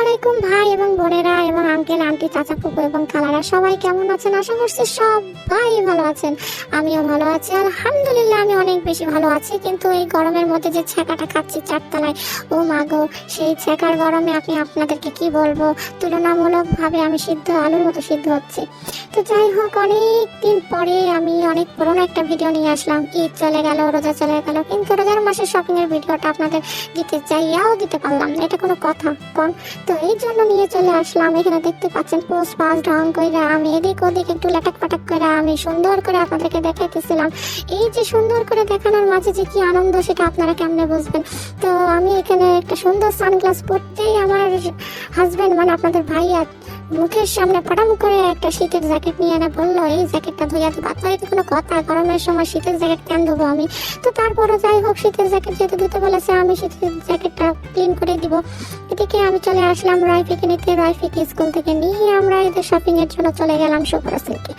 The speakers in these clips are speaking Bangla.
আলাইকুম ভাই এবং বোনেরা এবং আঙ্কেল আন্টি চাচা ফুপু এবং খালারা সবাই কেমন আছেন? আশা করছি সবাই ভালো আছেন। আমিও ভালো আছি। আলহামদুলিল্লাহ, আমি অনেক বেশি ভালো আছি। কিন্তু এই গরমের মধ্যে যে ছ্যাঁকাটা খাচ্ছি চারতলায়, ও মাগো সেই ছ্যাঁকার গরমে আমি আপনাদেরকে কি বলব? তুলনামূলকভাবে আমি সিদ্ধ আলুর মতো সিদ্ধ হচ্ছে। তো যাই হোক, অনেক দিন পরে আমি অনেক পুরোনো একটা ভিডিও নিয়ে আসলাম। ঈদ চলে গেল, রোজা চলে গেল, কিন্তু রোজার মাসের শপিং এর ভিডিওটা আপনাদের দিতে চাইয়াও দিতে পারলাম না। এটা কোনো কথা কোন তো এই জন্য নিয়ে চলে আসলাম। এখানে দেখতে পাচ্ছেন পোস্ট পাস ঢং করে আমি এদিক ওদিক একটু লাটাক পাটাক করে আমি সুন্দর করে আপনাদেরকে দেখাইতেছিলাম। এই যে সুন্দর করে দেখানোর মাঝে যে কি আনন্দ সেটা আপনারা কেমনে বুঝবেন? তো আমি এখানে একটা সুন্দর সানগ্লাস পরতেই আমার হাজব্যান্ড মানে আপনাদের ভাইয়া মুখের সামনে পটাম করে একটা শীতের জ্যাকেট নিয়ে এনে বলল, এই জ্যাকেটটা ধুইয়া দেবো তো এটা কোনো কথা, গরমের সময় শীতের জ্যাকেট কেন দেবো আমি? তো তারপরে যাই হোক, শীতের জ্যাকেট যেহেতু ধুতে বলেছে, আমি শীতের জ্যাকেটটা ক্লিন করে দিব। এদিকে আমি চলে আসলাম রাইফিকে নিতে। রাইফিকে স্কুল থেকে নিয়ে আমরা এদের শপিং এর জন্য চলে গেলাম সুপরা সিল্কে।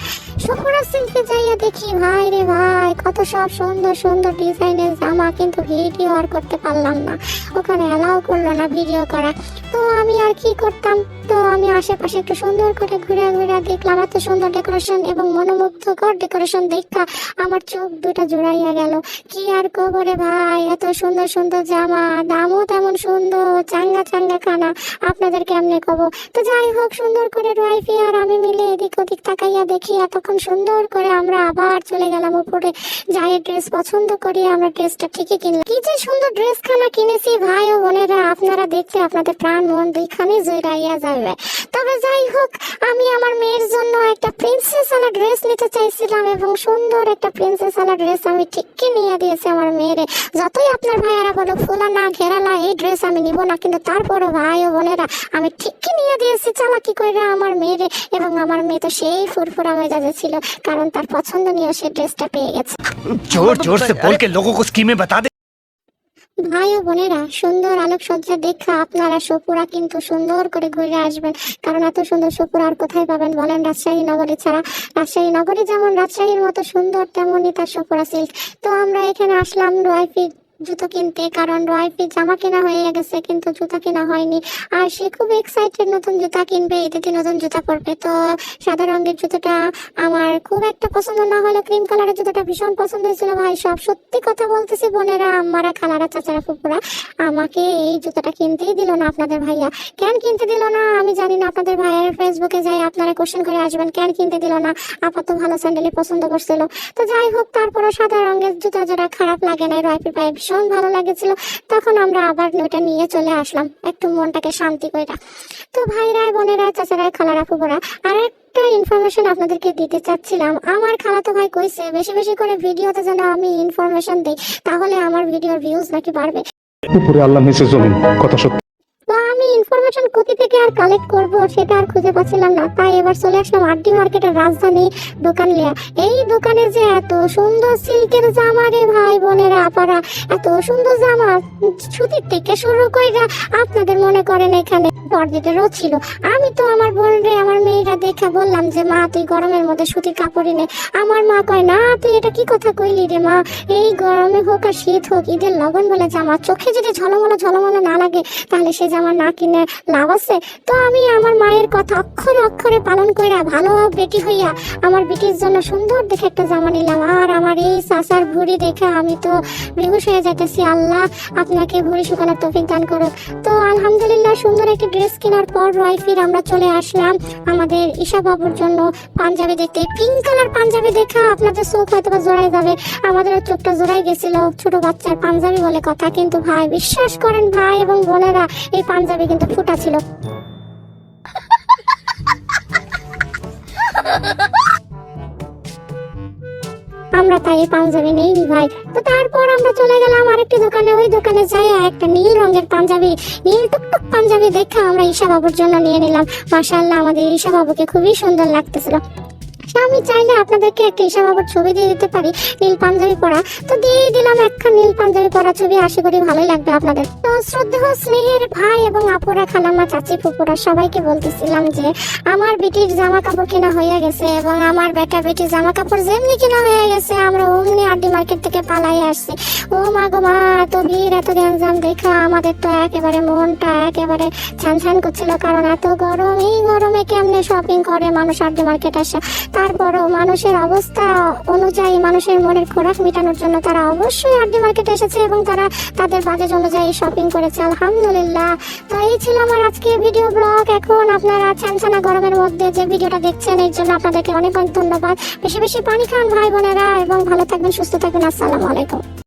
সুপরা সিল্কে যাইয়া দেখি, ভাই রে ভাই, কত সব সুন্দর সুন্দর ডিজাইনের জামা, কিন্তু ভিডিও আর করতে পারলাম না। ওখানে অ্যালাউ করল না ভিডিও করা। তো আমি আর কি করতাম? তো আমি আশেপাশে একটু সুন্দর করে ঘুরে ঘুরে দেখলাম। এত সুন্দর ডেকোরেশন এবং মনোমুগ্ধকর ডেকোরেশন দেখা। আমার চোখ দুটা জোড়াইয়া গেল। কি আর কবরে ভাই? এত সুন্দর সুন্দর জামা, দামও তেমন সুন্দর, চাঙ্গা চাঙ্গা খানা আপনাদের কেমনে কব? তো যাই হোক, সুন্দর করে রাইফি আর আমি মিলে এদিক ওদিক তাকাইয়া দেখি, এতক্ষণ সুন্দর করে আমরা আবার চলে গেলাম উপরে। যাই ড্রেস পছন্দ করি, আমরা ড্রেসটা ঠিকই কিনলাম। কি যে সুন্দর ড্রেস খানা কিনেছি ভাই ও বোনেরা, আপনারা দেখতে আপনাদের প্রাণ মন দুইখানে জয়রাইয়া যাবে। তবে যাই যাই হোক আমি আমার মেয়ের জন্য একটা প্রিন্সেস আলা ড্রেস নিতে চাইছিলাম এবং সুন্দর একটা প্রিন্সেস আলা ড্রেস আমি ঠিক নিয়ে দিয়েছি আমার মেয়েরে। যতই আপনার ভাইয়ারা বলো ফুলা না ঘেরালা এই ড্রেস আমি নিব না কিন্তু তারপরও ভাই ও বোনেরা আমি ঠিক নিয়ে দিয়েছি চালাকি করে আমার মেয়েরে এবং আমার মেয়ে তো সেই ফুরফুরা মেজাজে ছিল কারণ তার পছন্দ নিয়ে সে ড্রেসটা পেয়ে গেছে। জোর জোর সে বলকে লোগো কো স্কিমে বাতা দে। ভাই ও বোনেরা, সুন্দর আলোকসজ্জা দেখা আপনারা সপুরা কিন্তু সুন্দর করে ঘুরে আসবেন। কারণ এত সুন্দর সপুরা আর কোথায় পাবেন বলেন রাজশাহী নগরী ছাড়া। রাজশাহী নগরী যেমন রাজশাহীর মতো সুন্দর, তেমনই তার সপুরা সিল্ক। তো আমরা এখানে আসলাম রয়ফি জুতো কিনতে, কারণ রয়ফি জামা কেনা হয়ে গেছে, কিন্তু জুতা কেনা হয়নি। আর সে খুব এক্সাইটেড নতুন জুতা কিনবে এতে নতুন জুতা পরবে। তো সাদা রঙের জুতোটা আমার খুব একটা পছন্দ না হলো ক্রিম কালারের জুতোটা ভীষণ পছন্দ হয়েছিল ভাই। সব সত্যি কথা বলতেছি, বোনেরা আমারা খালারা, চাচারা ফুপুরা আমাকে এই জুতোটা কিনতেই দিল না আপনাদের ভাইয়া। কেন কিনতে দিল না? আমি জানি না, আপনাদের ভাইয়ের ফেসবুকে যাই, আপনারা কোশ্চেন করে আসবেন, কেন কিনতে দিল না? আপাতত ভালো স্যান্ডেলই পছন্দ করছিল। তো যাই হোক তারপরে সাদা রঙের জুতা জোড়া খারাপ লাগে না রয়পির পায়ে ভীষণ ভালো লাগেছিল। তখন আমরা আবার ওটা নিয়ে চলে আসলাম। একটু মনটাকে শান্তি করে তো ভাইরা, বোনেরা, চাচারা, খালারা ফুবরা আর একটা ইনফরমেশন আপনাদেরকে দিতে চাচ্ছিলাম। আমার খালাতো ভাই কইছে, বেশি বেশি করে ভিডিওতে যেন আমি ইনফরমেশন দিই, তাহলে আমার ভিডিওর ভিউজ নাকি বাড়বে। উপরে আল্লাহ নিচে জমিন, কথা সত্য। ইনফরমেশন কোথা থেকে আর কালেক্ট করব সেটা আর খুঁজে পাচ্ছিলাম না। তাই এবার চলে আসলাম আড্ডি মার্কেটের রাজধানী দোকান লিয়া এই দোকানে যে এত সুন্দর সিল্কের জামা রে ভাই বোনেরা, আপারা, এত সুন্দর জামা, সুতির থেকে শুরু করে আপনাদের মনে করেন এখানে। ছিল। আমি তো আমার বোন রে আমার মেয়েরা বললাম যে, মা, তুই গরমের মধ্যে কাপড় নে। আমার মা কয়, না, তুই এটা কি কথা কইলি রে মা? এই গরমে হোক আর শীত হোক, ঈদের লগন বলে জামা চোখে যদি ঝলমলো ঝলমলো না লাগে, তাহলে সে জামা না কিনে লাভ আছে? তো আমি আমার মায়ের কথা অক্ষরে অক্ষরে পালন কইরা ভালো বেটি হইয়া আমার বেটির জন্য সুন্দর দেখে একটা জামা নিলাম। আর আমার এই চাচার ভুড়ি দেখে আমি তো বেহুশ হয়ে যাইতেছি। আল্লাহ, আপনাকে ভুড়ি শুকানোর তৌফিক দান করুক। তো আলহামদুলিল্লাহ সুন্দর একটি ড্রেস কেনার পর রয়ফির আমরা চলে আসলাম আমাদের ঈশা বাবুর জন্য পাঞ্জাবি দেখতে। পিঙ্ক কালার পাঞ্জাবি দেখে, আপনাদের চোখ হয়তো বা জোড়াই যাবে। আমাদের চোখটা জোড়াই গেছিল, ছোট বাচ্চার পাঞ্জাবি বলে কথা। কিন্তু ভাই, বিশ্বাস করেন ভাই এবং বোনেরা, এই পাঞ্জাবি কিন্তু ফুটা ছিল। আমরা তাই পাঞ্জাবি নেই ভাই। তো তারপর আমরা চলে গেলাম আরেকটি দোকানে। ওই দোকানে যাই একটা নীল রঙের পাঞ্জাবি, নীল টুকটুক পাঞ্জাবি দেখে আমরা ঈশা বাবুর জন্য নিয়ে নিলাম। মাশাআল্লাহ, আমাদের ঈশা বাবুকে খুবই সুন্দর লাগতেছিল। আমি চাইলে আপনাদেরকে একটা হিসাব আবার ছবি দিয়ে দিতে পারি, নীল পাঞ্জাবি পরা। তো দিয়ে দিলাম একটা নীল পাঞ্জাবি পরা ছবি, আশা করি ভালোই লাগবে আপনাদের। তো শ্রদ্ধেয় স্নেহের ভাই এবং আপুরা, খালাম্মা, চাচি ফুপুরা সবাইকে বলতেছিলাম যে আমার বেটির জামা কাপড় কেনা হয়ে গেছে এবং আমার বেটা বেটির জামা কাপড় যেমনি কেনা হয়ে গেছে, আমরা অমনি আড্ডি মার্কেট থেকে পালাই আসছি। ও মা গো মা, এত ভিড়, এত গ্যাঞ্জাম, দেখা, আমাদের তো একেবারে মনটা একেবারে ছান ছান করছিল, কারণ এত গরম, এই গরমে কেমনে শপিং করে মানুষ আড্ডি মার্কেট আসে? তারপরও মানুষের অবস্থা অনুযায়ী মানুষের মনের খোরাক মেটানোর জন্য তারা অবশ্যই আড্ডি মার্কেটে এসেছে এবং তারা তাদের বাজেট অনুযায়ী শপিং করেছে। আলহামদুলিল্লাহ। তো এই ছিল আমার আজকে ভিডিও ব্লগ এখন আপনারা ছানছানা গরমের মধ্যে যে ভিডিওটা দেখছেন, এর জন্য আপনাদেরকে অনেক অনেক ধন্যবাদ। বেশি বেশি পানি খান ভাই বোনেরা এবং ভালো থাকবেন, সুস্থ থাকবেন। আসসালামু আলাইকুম।